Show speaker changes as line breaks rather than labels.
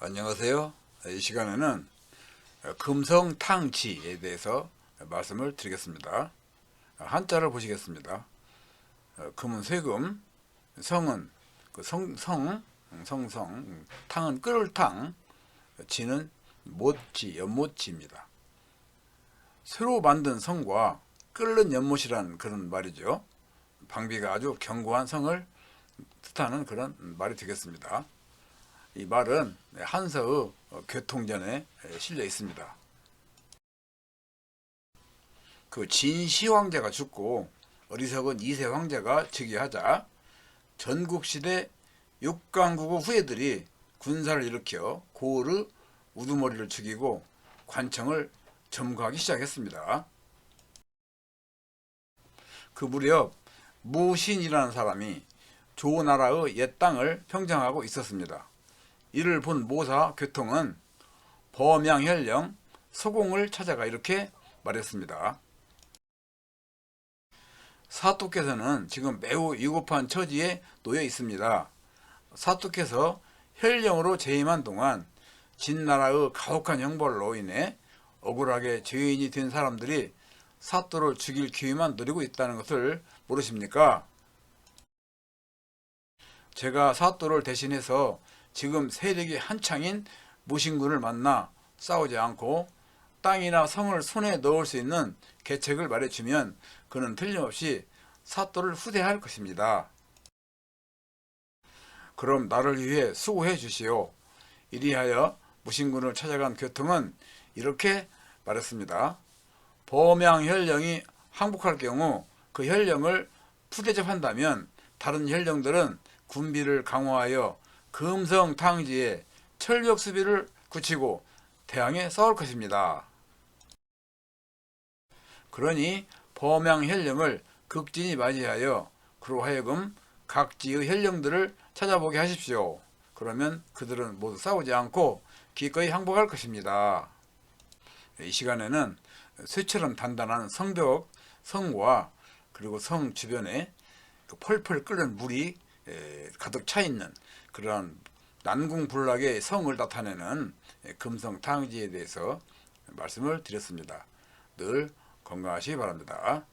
안녕하세요. 이 시간에는 금성탕지에 대해서 말씀을 드리겠습니다. 한자를 보시겠습니다. 금은 쇠금, 성은 그 성, 성, 성성, 탕은 끓을 탕, 지는 못지, 연못지입니다. 새로 만든 성과 끓는 연못이란 그런 말이죠. 방비가 아주 견고한 성을 뜻하는 그런 말이 되겠습니다. 이 말은 한서의 교통전에 실려 있습니다. 그 진시 황제가 죽고 어리석은 이세 황제가 즉위하자 전국시대 육강국의 후예들이 군사를 일으켜 고을의 우두머리를 죽이고 관청을 점거하기 시작했습니다. 그 무렵 무신이라는 사람이 조나라의 옛 땅을 평정하고 있었습니다. 이를 본 모사 교통은 범양현령 소공을 찾아가 이렇게 말했습니다. 사또께서는 지금 매우 위급한 처지에 놓여 있습니다. 사또께서 혈령으로 재임한 동안 진나라의 가혹한 형벌로 인해 억울하게 죄인이 된 사람들이 사또를 죽일 기회만 노리고 있다는 것을 모르십니까? 제가 사또를 대신해서 지금 세력이 한창인 무신군을 만나 싸우지 않고 땅이나 성을 손에 넣을 수 있는 계책을 말해주면 그는 틀림없이 사또를 후대할 것입니다. 그럼 나를 위해 수고해 주시오. 이리하여 무신군을 찾아간 교통은 이렇게 말했습니다. 범양현령이 항복할 경우 그 현령을 푸대접한다면 다른 현령들은 군비를 강화하여 금성 탕지에 철벽 수비를 굳히고 대항에 싸울 것입니다. 그러니 범양현령을 극진히 맞이하여 그로 하여금 각지의 현령들을 찾아보게 하십시오. 그러면 그들은 모두 싸우지 않고 기꺼이 항복할 것입니다. 이 시간에는 쇠처럼 단단한 성벽, 성과 그리고 성 주변에 그 펄펄 끓는 물이 가득 차 있는 그런 난궁불락의 성을 나타내는 금성 탕지에 대해서 말씀을 드렸습니다. 늘 건강하시기 바랍니다.